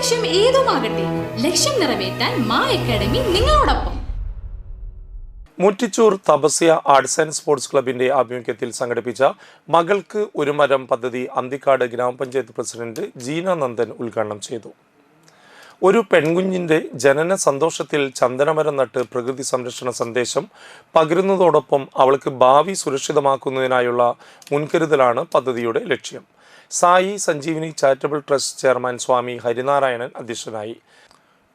ലക്ഷ്യം ഏതുമാകട്ടെ ലക്ഷ്യം നിറവേറ്റാൻ മാ അക്കാഡമി നിങ്ങളോടൊപ്പം. Muttichur Tapasya arts and sports ക്ലബിന്റെ ആഭിമുഖ്യത്തിൽ സംഘടിപ്പിച്ച മകൾക്ക് ഒരു മരം പദ്ധതി അന്തിക്കാട് ഗ്രാമപഞ്ചായത്ത് പ്രസിഡന്റ് ജീന നന്ദൻ ഉദ്ഘാടനം ചെയ്തു. ഒരു പെൺകുഞ്ഞിന്റെ ജനന സന്തോഷത്തിൽ ചന്ദനമരം നട്ട് പ്രകൃതി സംരക്ഷണ സന്ദേശം പകരുന്നതോടൊപ്പം അവൾക്ക് ഭാവി സുരക്ഷിതമാക്കുന്നതിനായുള്ള മുൻകരുതലാണ് പദ്ധതിയുടെ ലക്ഷ്യം. Sai Sanjeevini charitable trust chairman Swami Harinarayanan അധ്യക്ഷനായി.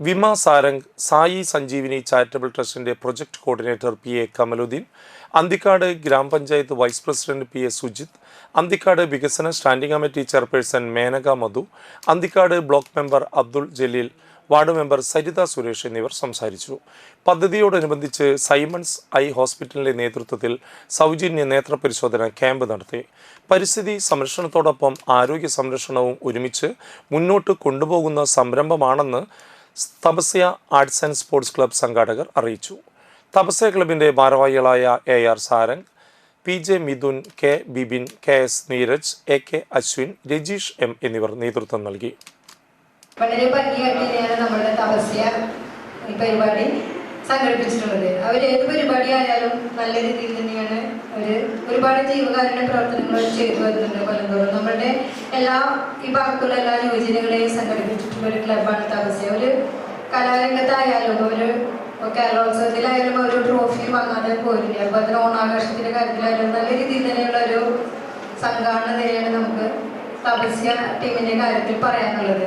വിമ സാരംഗ് സായി സഞ്ജീവിനി ചാരിറ്റബിൾ ട്രസ്റ്റിന്റെ project coordinator P A Kamaluddin Anthikad ഗ്രാമപഞ്ചായത്ത് vice president P A Sujith Anthikad വികസന standing committee chairperson Menaka Madhu Anthikad block member Abdul Jaleel ward member Saritha Suresh എന്നിവർ സംസാരിച്ചു. പദ്ധതിയോടനുബന്ധിച്ച് Symons I ഹോസ്പിറ്റലിന്റെ നേതൃത്വത്തിൽ സൗജന്യ നേത്ര പരിശോധന ക്യാമ്പ് നടത്തി. പരിസ്ഥിതി സംരക്ഷണത്തോടൊപ്പം ആരോഗ്യ സംരക്ഷണവും ഒരുമിച്ച് മുന്നോട്ട് കൊണ്ടുപോകുന്ന സംരംഭമാണെന്ന് Tapasya arts and sports club സംഘാടകർ അറിയിച്ചു. തപസ്യ ക്ലബിന്റെ ഭാരവാഹികളായ A R Sarang P J Mithun K Bibin K S Neeraj A K Ashwin Rajeesh M എന്നിവർ നേതൃത്വം നൽകി. വളരെ ഭംഗിയായിട്ട് തന്നെയാണ് തപസ്യ പരിപാടി സംഘടിപ്പിച്ചിട്ടുള്ളത്. അവർ ഏത് പരിപാടി ആയാലും നല്ല രീതിയിൽ തന്നെയാണ് അവർ ഒരുപാട് ജീവകാരുണ്യ പ്രവർത്തനങ്ങൾ ചെയ്തു വരുന്നുണ്ട് കൊല്ലന്തോറും നമ്മളുടെ എല്ലാ ഈ ഭാഗത്തുള്ള എല്ലാ യുവജനങ്ങളെയും സംഘടിപ്പിച്ചിട്ടുള്ള ഒരു ക്ലബാണ് താമസിയ ഒരു കലാരംഗത്തായാലും ഒരു കേരളോത്സവത്തിലായാലും ഒരു ട്രോഫി വാങ്ങാതെ പോരില്ല അപ്പൊ അതിന് ഓണാഘോഷത്തിന്റെ കാര്യത്തിലായാലും നല്ല രീതിയിൽ തന്നെയുള്ള ഒരു സംഘാടന നിലയാണ് നമുക്ക് തപസ്യ ടീമിന്റെ കാര്യത്തിൽ പറയാനുള്ളത്.